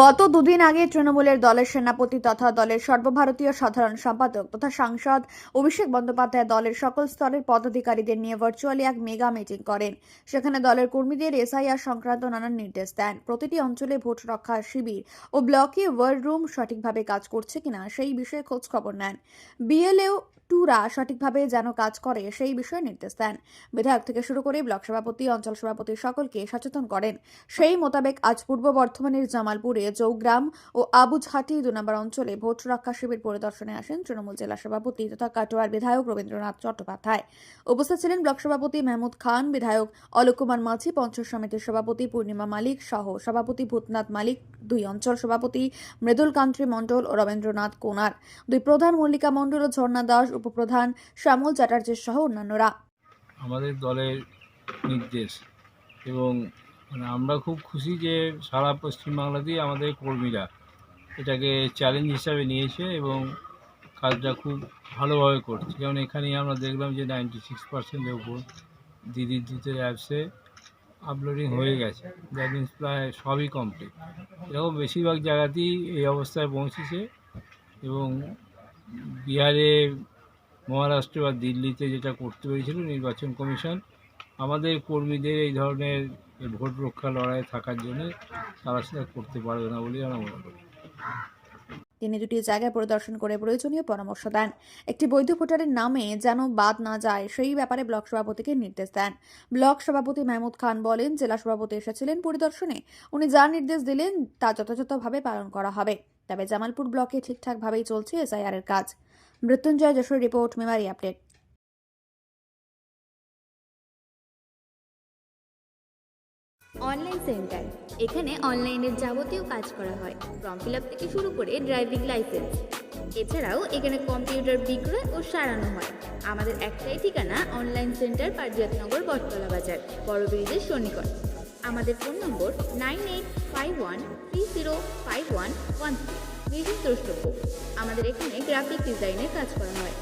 গত দুদিন আগে তৃণমূলের দলের সেনাপতি তথা দলের সর্বভারতীয় সাধারণ সম্পাদক তথা সাংসদ অভিষেক বন্দ্যোপাধ্যায় দলের সকল স্তরের পদাধিকারীদের নিয়ে ভার্চুয়ালি এক মেগা মিটিং করেন। সেখানে দলের কর্মীদের এসআইআর সংক্রান্ত নানান নির্দেশ দেন। প্রতিটি অঞ্চলে ভোট রক্ষা শিবির ও ব্লকে ওয়ার রুম সঠিকভাবে কাজ করছে কিনা সেই বিষয়ে খোঁজ খবর নেন। বিএলএও টুরা সঠিকভাবে যেন কাজ করে সেই বিষয়ে নির্দেশ দেন। বিধায়ক থেকে শুরু করে ব্লক সভাপতি, অঞ্চল সভাপতি সকলকে সচেতন করেন। সেই মোতাবেক আজ পূর্ব বর্ধমানের জামালপুরে চৌগ্রাম ও আবুঝহাটি দু নম্বর অঞ্চলে ভোট রক্ষা শিবির পরিদর্শনে আসেন তৃণমূল জেলা সভাপতি তথা কাটোয়ার বিধায়ক রবীন্দ্রনাথ চট্টোপাধ্যায়। উপস্থিত ছিলেন ব্লক সভাপতি মেহমুদ খান, বিধায়ক অলোক কুমার মাঝি, পঞ্চায়েত সমিতির সভাপতি পূর্ণিমা মালিক সহ সভাপতি ভূতনাথ মালিক, দুই অঞ্চল সভাপতি মৃদুল কান্ত্রী মণ্ডল ও রবীন্দ্রনাথ কোনার। দুই প্রধান মল্লিকা মণ্ডল ও ঝর্ণা দাস উপপ্রধান শ্যামল চ্যাটার্জি সহ অন্যান্যরা। আমাদের দলের নির্দেশ এবং মানে আমরা খুব খুশি যে সারা পশ্চিমবাংলাতেই আমাদের কর্মীরা এটাকে চ্যালেঞ্জ হিসাবে নিয়েছে এবং কাজটা খুব ভালোভাবে করছে। যেমন এখানেই আমরা দেখলাম যে নাইনটি সিক্স পার্সেন্টের উপর দিদির দূতের অ্যাপসে আপলোডিং হয়ে গেছে। দ্যাট মিনস প্রায় সবই কমপ্লিট এরকম বেশিরভাগ জায়গাতেই এই অবস্থায় পৌঁছেছে এবং বিহারে মহারাষ্ট্র বা দিল্লিতে যেটা করতে পেরেছিল নির্বাচন কমিশন, আমাদের কর্মীদের এই ধরনের ভোট রক্ষা লড়াই থাকার জন্য তারা সেটা করতে পারবে না বলেই আমরা মনে করি। তিনি দুটি জায়গায় পরিদর্শন করে প্রয়োজনীয় পরামর্শ দেন। একটি বৈধ ভোটারের নামে যেন বাদ না যায়, সেই ব্যাপারে ব্লক সভাপতিকে নির্দেশ দেন। ব্লক সভাপতি মাহমুদ খান বলেন, জেলা সভাপতি এসেছিলেন পরিদর্শনে। উনি যা নির্দেশ দিলেন তা যথাযথভাবে পালন করা হবে। তবে জামালপুর ব্লকে ঠিকঠাকভাবেই চলছে এসআইআর এর কাজ। Mrityunjay Jashore report, Memari update. Online centre এখানে অনলাইনের যাবতীয় কাজ করা হয়। ফর্ম ফিল আপ থেকে শুরু করে ড্রাইভিং লাইসেন্স এছাড়াও এখানে কম্পিউটার বিক্রয় ও সারানো হয়। আমাদের একটাই ঠিকানা অনলাইন সেন্টার পারিজাতনগর বটতলা বাজার বড় ব্রিজের সন্নিকট। আমাদের phone number nine eight five one three zero five one one three বিশেষ দ্রষ্টব্য আমাদের এখানে গ্রাফিক ডিজাইনের কাজ করা হয়।